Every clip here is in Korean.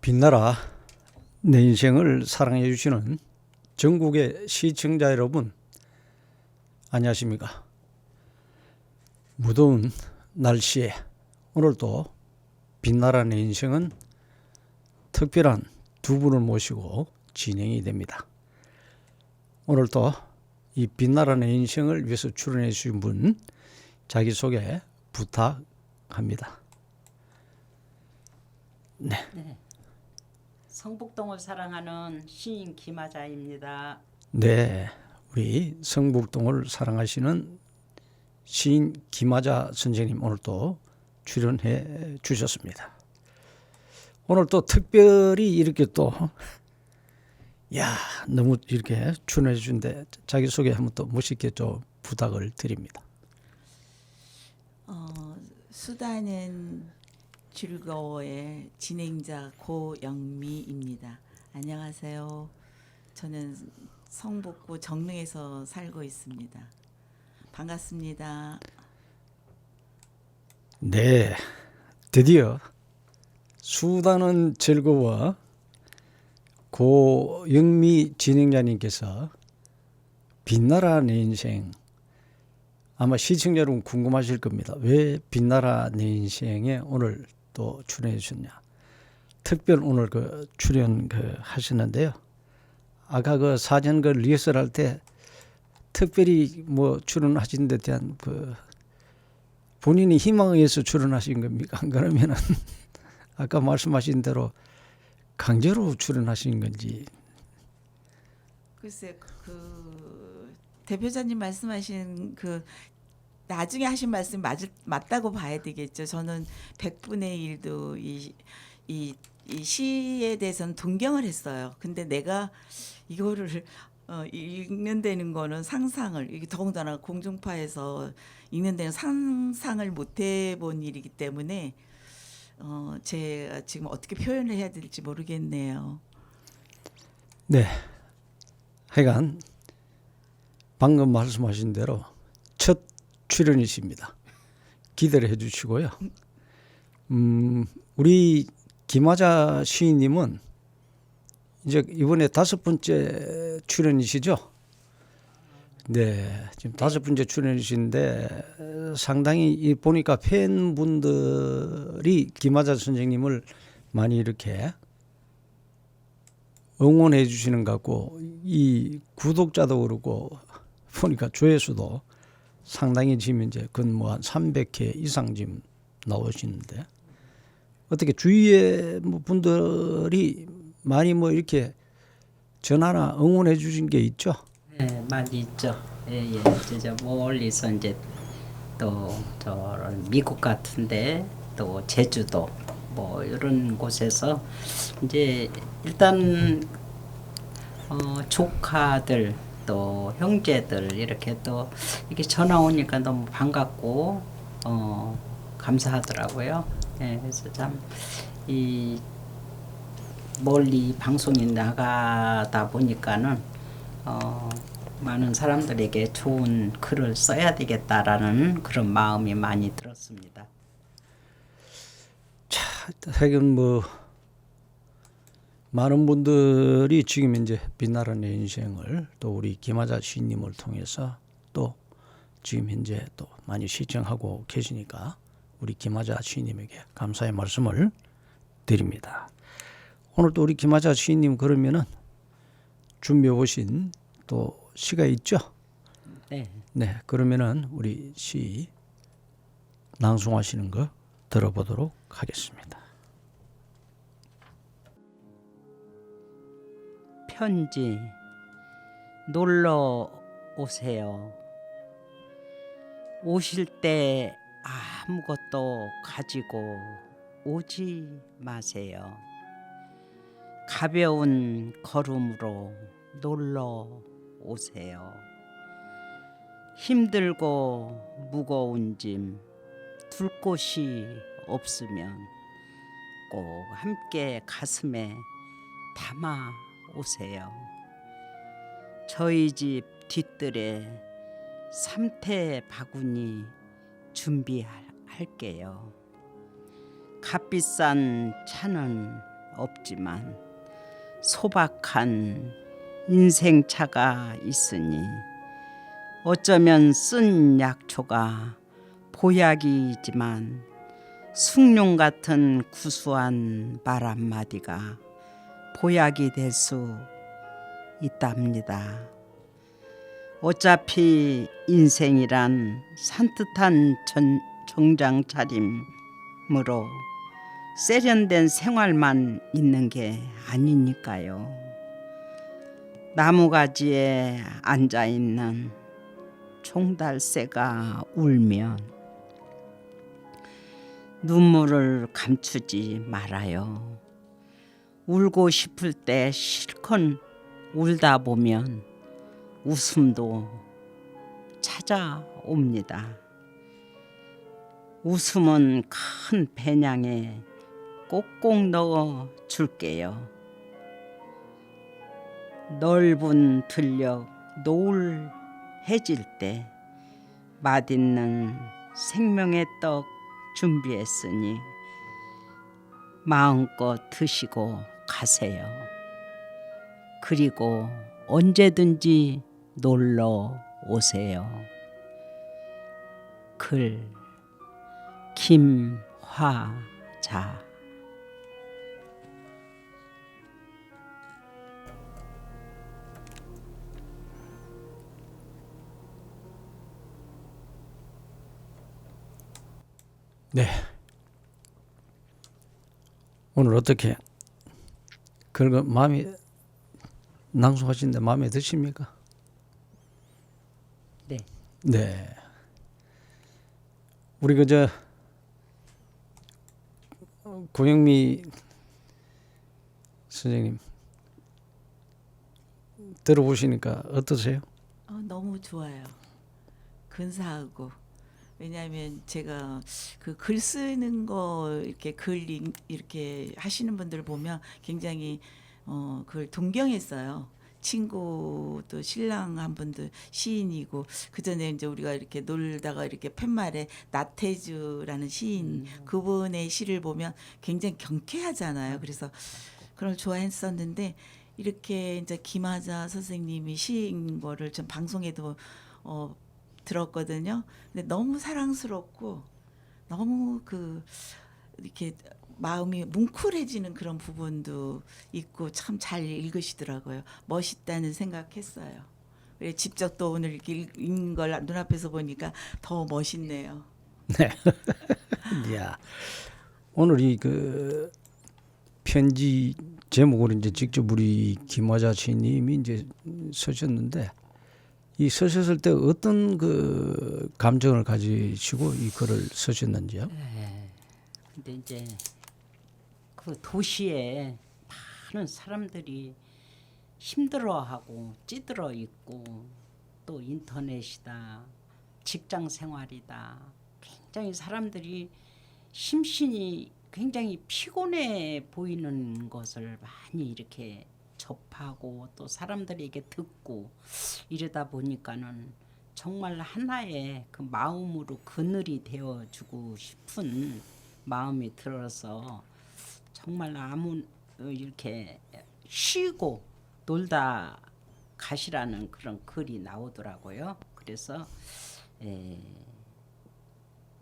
빛나라. 내 인생을 사랑해 주시는 전국의 시청자 여러분 안녕하십니까? 무더운 날씨에 오늘도 빛나라 내 인생은 특별한 두 분을 모시고 진행이 됩니다. 오늘도 이 빛나라 내 인생을 위해서 출연해 주신 분 자기소개 부탁합니다. 성북동을 사랑하는 시인 김하자입니다. 네, 우리 성북동을 사랑하시는 시인 김하자 선생님 오늘 또 출연해 주셨습니다. 오늘 또 특별히 이렇게 또, 야, 너무 이렇게 출연해 주는데 자기 소개 한번 또 멋있게 좀 부탁을 드립니다. 어, 수다는 즐거워의 진행자 고영미입니다. 안녕하세요. 저는 성북구 정릉에서 살고 있습니다. 반갑습니다. 네, 드디어 수다는 즐거워 고영미 진행자님께서 빛나라 내 인생 아마 시청자 여러분 궁금하실 겁니다. 왜 빛나라 내 인생에 오늘 또 출연해 주셨냐? 특별 오늘 그 출연 그 하시는데요. 아까 그 사전 그 리허설 할 때 특별히 뭐 출연하신 데 대한 그 본인이 희망에 의해서 출연하신 겁니까? 안 그러면은 아까 말씀하신 대로 강제로 출연하신 건지 글쎄 그 대표자님 말씀하신 그 나중에 하신 말씀 맞, 맞다고 봐야 되겠죠. 저는 100분의 1도 이, 이, 이 시에 대해서는 동경을 했어요. 근데 내가 이거를 어, 읽는 데는 거는 상상을 이게 더군다나 공중파에서 읽는 데는 상상을 못 해본 일이기 때문에 어, 제가 지금 어떻게 표현을 해야 될지 모르겠네요. 네. 하여간 방금 말씀하신 대로 첫 출연이십니다. 기대를 해 주시고요. 음, 우리 김하자 시인님은 이제 이번에 다섯 번째 출연이시죠? 네, 지금 다섯 번째 출연이신데 상당히 이 보니까 팬분들이 김하자 선생님을 많이 이렇게 응원해 주시는 것 같고 이 구독자도 그렇고 보니까 조회수도 상당히 지금 이제 근뭐한 300회 이상 지금 나오시는데 어떻게 주위에 뭐 분들이 많이 뭐 이렇게 전화나 응원해 주신 게 있죠? 네, 많이 있죠. 예, 예. 진짜 멀리서 이제 또저 미국 같은데 또 제주도 뭐 이런 곳에서 이제 일단 어, 조카들 또 형제들 이렇게 또 이렇게 전화 오니까 너무 반갑고 어, 감사하더라고요. 예, 그래서 참 이 멀리 방송이 나가다 보니까는 어, 많은 사람들에게 좋은 글을 써야 되겠다라는 그런 마음이 많이 들었습니다. 하여간 뭐 많은 분들이 지금 이제 빛나라 내 인생을 또 우리 김하자 시인님을 통해서 또 지금 현재 또 많이 시청하고 계시니까 우리 김하자 시인님에게 감사의 말씀을 드립니다. 오늘 또 우리 김하자 시인님 그러면은 준비해 오신 또 시가 있죠? 네. 네, 그러면은 우리 시 낭송하시는 거 들어보도록 하겠습니다. 편지 놀러 오세요. 오실 때 아무것도 가지고 오지 마세요. 가벼운 걸음으로 놀러 오세요. 힘들고 무거운 짐 둘 곳이 없으면 꼭 함께 가슴에 담아 오세요. 저희 집 뒷뜰에 삼태 바구니 준비할게요. 값비싼 차는 없지만 소박한 인생차가 있으니 어쩌면 쓴 약초가 보약이지만 숭늉 같은 구수한 말 한마디가 보약이 될 수 있답니다. 어차피 인생이란 산뜻한 전, 정장 차림으로 세련된 생활만 있는 게 아니니까요. 나무가지에 앉아 있는 총달새가 울면 눈물을 감추지 말아요. 울고 싶을 때 실컷 울다 보면 웃음도 찾아옵니다. 웃음은 큰 배낭에 꼭꼭 넣어 줄게요. 넓은 들녘 노을 해질 때 맛있는 생명의 떡 준비했으니 마음껏 드시고 가세요. 그리고 언제든지 놀러 오세요. 글 김화자 네. 오늘 어떻게 그거 마음이 낭송하신데 마음에 드십니까? 네. 네. 우리 그저 고영미 선생님 들어보시니까 어떠세요? 어, 너무 좋아요. 근사하고 왜냐하면 제가 그 글 쓰는 거 이렇게 글 읽- 이렇게 하시는 분들 보면 굉장히 어 그걸 동경했어요. 친구도 신랑 한 분도 시인이고 그 전에 이제 우리가 이렇게 놀다가 이렇게 팻말에 나태주라는 시인 그분의 시를 보면 굉장히 경쾌하잖아요. 그래서 그걸 좋아했었는데 이렇게 이제 김하자 선생님이 시인 거를 좀 방송에도 어 들었거든요. 근데 너무 사랑스럽고 너무 그 이렇게 마음이 뭉클해지는 그런 부분도 있고 참 잘 읽으시더라고요. 멋있다는 생각했어요. 직접 또 오늘 읽는 걸 눈앞에서 보니까 더 멋있네요. 야 오늘 이그 편지 제목으로 이제 직접 우리 김화자 시인님이 이제 쓰셨는데 이 쓰셨을 때 어떤 그 감정을 가지시고 이 글을 쓰셨는지요? 근데 이제 그 도시에 많은 사람들이 힘들어하고 찌들어 있고 또 인터넷이다 직장 생활이다 굉장히 사람들이 심신이 굉장히 피곤해 보이는 것을 많이 이렇게 접하고 또 사람들에게 듣고 이러다 보니까는 정말 하나의 그 마음으로 그늘이 되어 주고 싶은 마음이 들어서 정말 아무 어, 이렇게 쉬고 놀다 가시라는 그런 글이 나오더라고요. 그래서 에,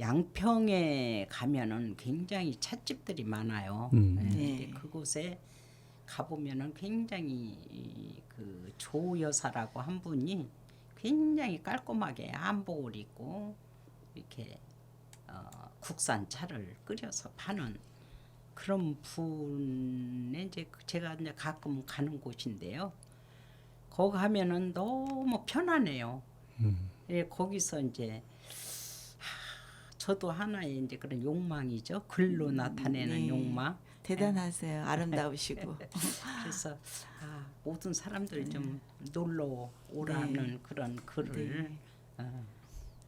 양평에 가면은 굉장히 찻집들이 많아요. 음. 예, 네. 근데 그곳에 가보면은 굉장히 이그 조 여사라고 한 분이 굉장히 깔끔하게 한복을 입고 이렇게 어, 국산 차를 끓여서 파는 그런 분의 이제 그 제가 이제 가끔 가는 곳인데요. 거기 가면은 너무 편안해요. 예, 거기서 이제 하, 저도 하나의 이제 그런 욕망이죠. 글로 나타내는 네. 욕망. 대단하세요. 아름다우시고. 그래서 아, 모든 사람들 좀 놀러 오라는 그런 글을 네. 어,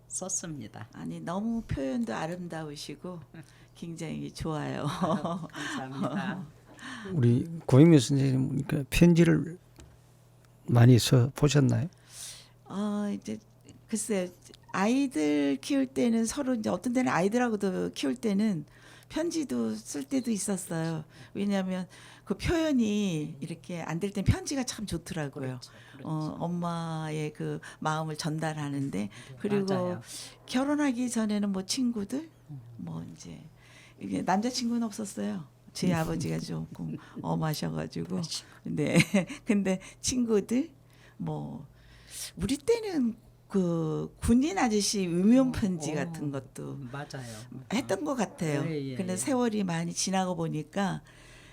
썼습니다. 아니 너무 표현도 아름다우시고 굉장히 좋아요. 감사합니다. 우리 고영미 선생님 보니까 편지를 많이 써 보셨나요? 어 이제 글쎄 아이들 키울 때는 서로 이제 어떤 때는 아이들하고도 키울 때는 편지도 쓸 때도 있었어요. 왜냐하면 그 표현이 이렇게 안 될 땐 편지가 참 좋더라고요. 그렇죠. 그렇죠. 어, 엄마의 그 마음을 전달하는데 그리고 맞아요. 결혼하기 전에는 뭐 친구들 뭐 이제 이게 남자친구는 없었어요. 제 아버지가 조금 엄하셔가지고 네 근데 친구들 뭐 우리 때는 그 군인 아저씨 유명 편지 어, 같은 것도 맞아요. 했던 것 같아요. 예, 예, 근데 예. 세월이 많이 지나고 보니까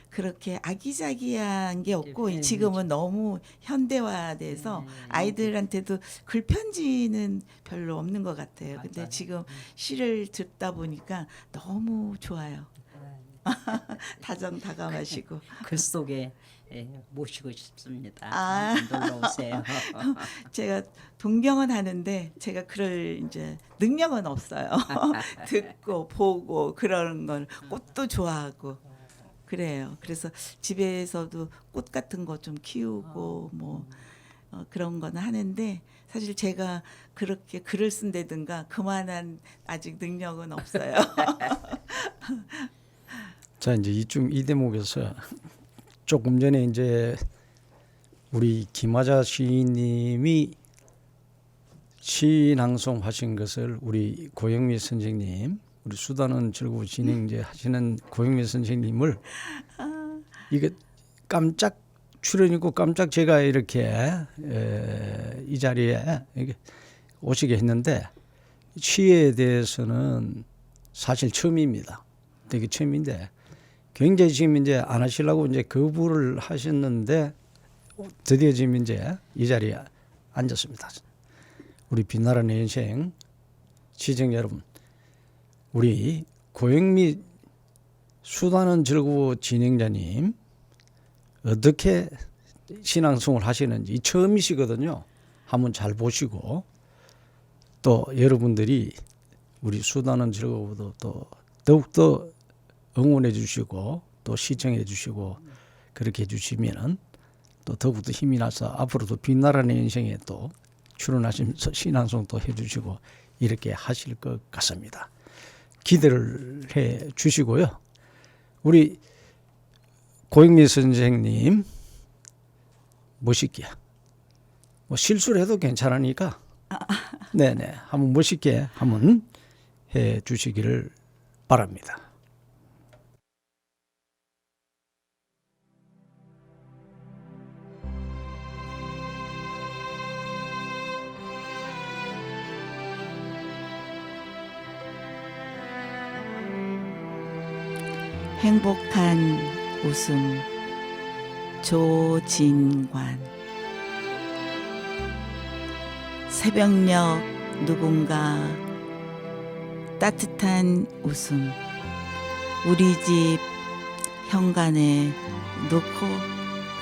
그렇게 아기자기한 게 없고 예, 예, 지금은 너무 현대화돼서 예, 예. 아이들한테도 글 편지는 별로 없는 것 같아요. 근데 맞아요. 지금 시를 듣다 보니까 너무 좋아요. 다정 다감하시고 글 속에 예, 모시고 싶습니다. 아. 놀러 오세요. 제가 동경은 하는데 제가 그럴 이제 능력은 없어요. 듣고 보고 그러는 걸 꽃도 좋아하고 그래요. 그래서 집에서도 꽃 같은 거 좀 키우고 뭐 어, 그런 거는 하는데 사실 제가 그렇게 글을 쓴다든가 그만한 아직 능력은 없어요. 자 이제 이쯤 이 대목에서 조금 전에 이제 우리 김하자 시인님이 시낭송 하신 것을 우리 고영미 선생님 우리 수다는 즐거운 진행제 하시는 고영미 선생님을 이게 깜짝 출연이고 깜짝 제가 이렇게 에, 이 자리에 이게 오시게 했는데 시에 대해서는 사실 처음입니다. 되게 처음인데 굉장히 지금 이제 안 하시려고 이제 거부를 하셨는데 드디어 지금 이제 이 자리에 앉았습니다. 우리 빛나라 내 인생 시청 여러분, 우리 고영미 수다는 즐거워 진행자님 어떻게 신앙송을 하시는지 처음이시거든요. 한번 잘 보시고 또 여러분들이 우리 수다는 즐거워도 또 더욱더 응원해 주시고 또 시청해 주시고 그렇게 해 주시면은 또 더욱더 힘이 나서 앞으로도 빛나라는 인생에 또 출연하시면서 신앙송 또해 주시고 이렇게 하실 것 같습니다. 기대를 해 주시고요. 우리 고영미 선생님 멋있게 뭐 실수를 해도 괜찮으니까 네네 한번 멋있게 한번 해 주시기를 바랍니다. 행복한 웃음 조진관 새벽녘 누군가 따뜻한 웃음 우리 집 현관에 놓고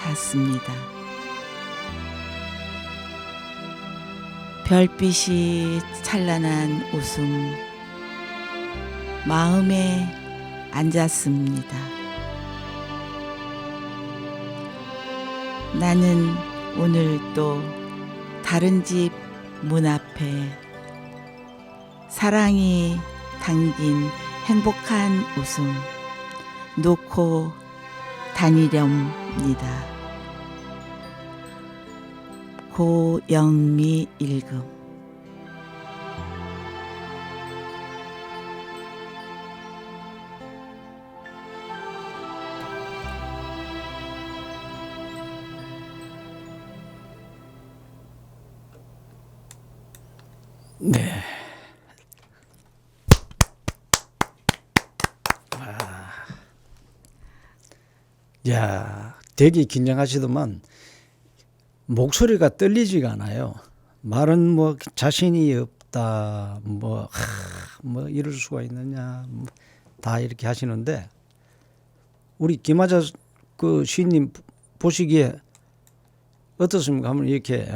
갔습니다. 별빛이 찬란한 웃음 마음에 앉았습니다. 나는 오늘 또 다른 집 문 앞에 사랑이 담긴 행복한 웃음 놓고 다니렵니다. 고영미 읽음 되게 긴장하시더만 목소리가 떨리지가 않아요. 말은 뭐 자신이 없다, 뭐, 하, 뭐 이럴 수가 있느냐, 뭐 다 이렇게 하시는데 우리 김하자 그 시인님 보시기에 어떻습니까? 한번 이렇게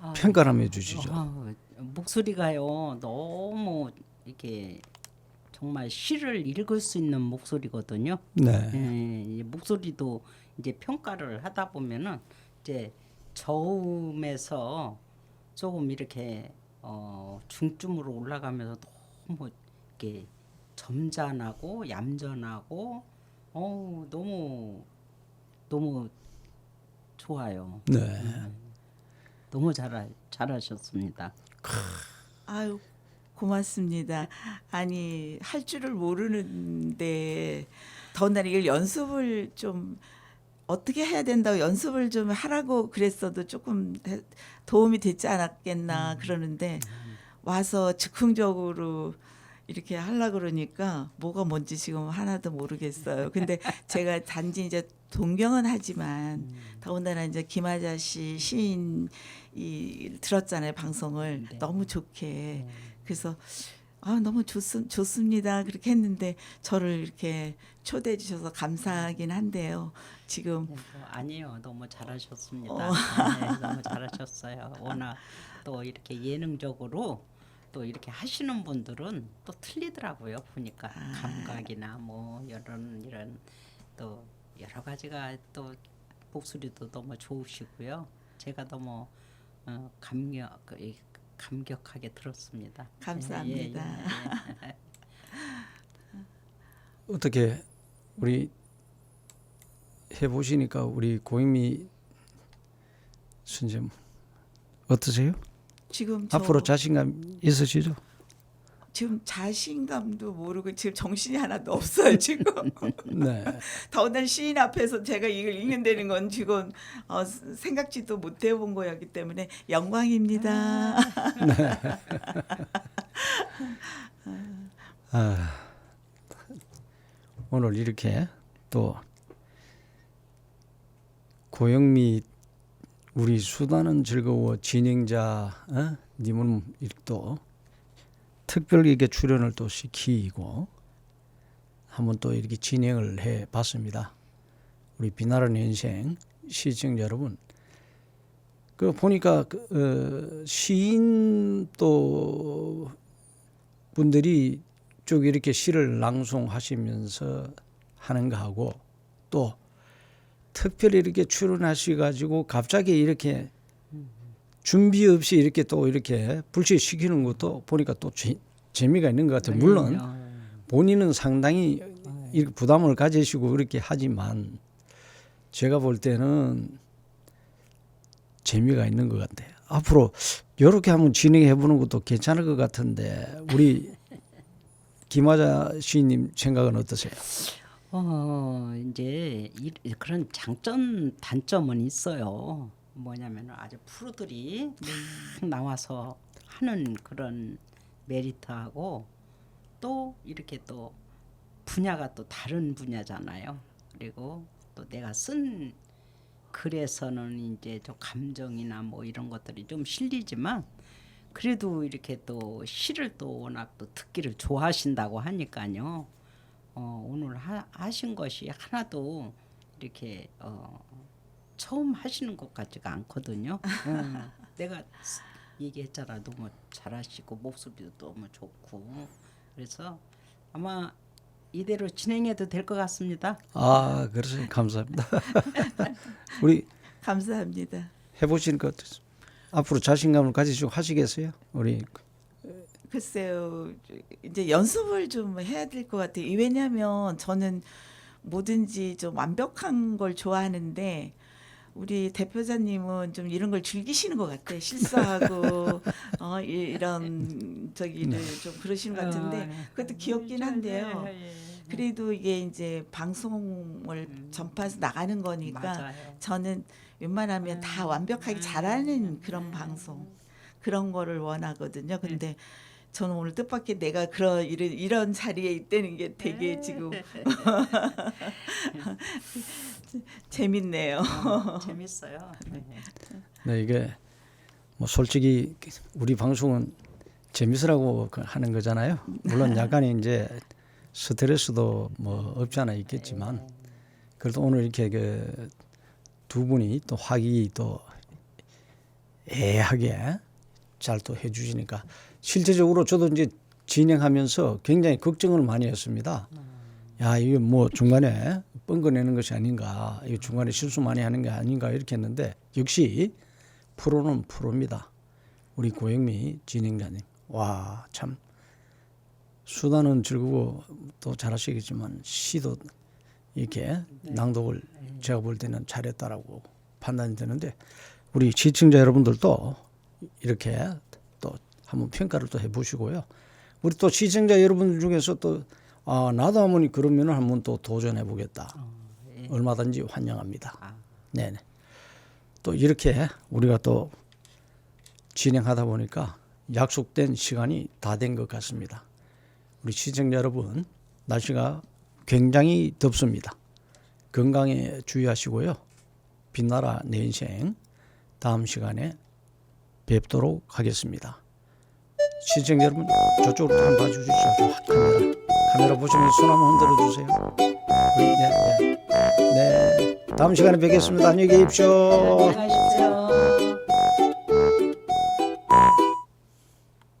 아, 평가를 한번 해주시죠. 아, 목소리가요 너무 이렇게 정말 시를 읽을 수 있는 목소리거든요. 네. 예, 이 목소리도 이제 평가를 하다 보면은 이제 저음에서 조금 이렇게 어, 중쯤으로 올라가면서 너무 이렇게 점잖하고 얌전하고 어 너무 너무 좋아요. 네. 너무 잘 잘하셨습니다. 아유 고맙습니다. 아니 할 줄을 모르는데 더군다나 이걸 연습을 좀 어떻게 해야 된다고 연습을 좀 하라고 그랬어도 조금 해- 도움이 됐지 않았겠나 그러는데 와서 즉흥적으로 이렇게 하려 그러니까 뭐가 뭔지 지금 하나도 모르겠어요. 근데 제가 단지 이제 동경은 하지만 더군다나 이제 김하자 씨 시인 이 들었잖아요 방송을 네. 너무 좋게 그래서 아 너무 좋, 좋습니다 그렇게 했는데 저를 이렇게 초대해 주셔서 감사하긴 한데요 지금 네, 뭐 아니요, 너무 잘하셨습니다. 어. 네, 너무 잘하셨어요. 워낙 또 이렇게 예능적으로 또 이렇게 하시는 분들은 또 틀리더라고요. 보니까 아. 감각이나 뭐 이런 이런 또 여러 가지가 또 목소리도 너무 좋으시고요. 제가 너무 어, 감격 감격하게 들었습니다. 감사합니다. 예, 예, 예. 어떻게 우리 해보시니까 우리 고임미 선생님 어떠세요? 지금 저 앞으로 자신감 있으시죠? 지금 자신감도 모르고 지금 정신이 하나도 없어요 지금 네. 더군다나 시인 앞에서 제가 이걸 읽는다는 건 지금 어, 생각지도 못 해본 거였기 때문에 영광입니다. 아, 오늘 이렇게 또 고영미 우리 수다는 즐거워 진행자 어? 님은 또 특별히 이렇게 출연을 또 시키고 한번 또 이렇게 진행을 해 봤습니다. 우리 비나른 인생 시청자 여러분 그 보니까 그, 어, 시인 또 분들이 쭉 이렇게 시를 낭송하시면서 하는 거하고 또 특별히 이렇게 출연하시 가지고 갑자기 이렇게 준비 없이 이렇게 또 이렇게 불시시키는 것도 보니까 또 재, 재미가 있는 것 같아요. 물론 어, 본인은 상당히 이렇게 부담을 가지시고 이렇게 하지만 제가 볼 때는 재미가 있는 것 같아요. 앞으로 이렇게 한번 진행해 보는 것도 괜찮을 것 같은데 우리 김하자 시인님 생각은 어떠세요? 어 이제 이, 그런 장점 단점은 있어요. 뭐냐면 아주 프로들이 막 나와서 하는 그런 메리트하고 또 이렇게 또 분야가 또 다른 분야잖아요. 그리고 또 내가 쓴 글에서는 이제 저 감정이나 뭐 이런 것들이 좀 실리지만 그래도 이렇게 또 시를 또 워낙 또 듣기를 좋아하신다고 하니까요. 어, 오늘 하, 하신 것이 하나도 이렇게 어, 처음 하시는 것 같지가 않거든요. 어, 내가 스- 얘기했잖아 너무 잘하시고 목소리도 너무 좋고 그래서 아마 이대로 진행해도 될 것 같습니다. 아, 그러시 감사합니다. 우리 감사합니다. 해보시니까 어떠세요? 앞으로 자신감을 가지시고 하시겠어요? 우리 글쎄요, 이제 연습을 좀 해야 될 것 같아요. 왜냐하면 저는 뭐든지 좀 완벽한 걸 좋아하는데 우리 대표자님은 좀 이런 걸 즐기시는 것 같아요. 실수하고 어, 이- 이런 저기를 좀 그러시는 것 같은데 그것도 귀엽긴 한데요. 그래도 이게 이제 방송을 전파해서 나가는 거니까 맞아요. 저는 웬만하면 다 완벽하게 잘하는 그런 방송 그런 거를 원하거든요. 근데 저는 오늘 뜻밖의 내가 그런 이런, 이런 자리에 있다는 게 되게 지금 재밌네요. 어, 재밌어요. 네. 네, 이게 뭐 솔직히 우리 방송은 재밌으라고 그 하는 거잖아요. 물론 약간의 이제 스트레스도 뭐 없지 않아 있겠지만 그래도 오늘 이렇게 그 두 분이 또 화기 또 애하게 잘 또 해주시니까. 실제적으로 저도 이제 진행하면서 굉장히 걱정을 많이 했습니다. 야, 이거 뭐 중간에 뻥거내는 것이 아닌가, 이거 중간에 실수 많이 하는 게 아닌가 이렇게 했는데 역시 프로는 프로입니다. 우리 고영미 진행자님, 와 참. 수다는 즐거고 또 잘하시겠지만 시도 이렇게 낭독을 제가 볼 때는 잘했다라고 판단이 되는데 우리 시청자 여러분들도 이렇게 또 한번 평가를 또 해보시고요. 우리 또 시청자 여러분들 중에서 또 아, 나도 한번 그러면 한번 또 도전해 보겠다. 예. 얼마든지 환영합니다. 아, 네네. 또 이렇게 우리가 또 진행하다 보니까 약속된 시간이 다 된 것 같습니다. 우리 시청자 여러분, 날씨가 굉장히 덥습니다. 건강에 주의하시고요. 빛나라 내 인생 다음 시간에 뵙도록 하겠습니다. 시청자 여러분, 저쪽으로 한번 봐주시죠. 카메라. 카메라 보시면 손 한번 흔들어 주세요. 네, 네. 네. 다음 시간에 뵙겠습니다. 안녕히 계십시오.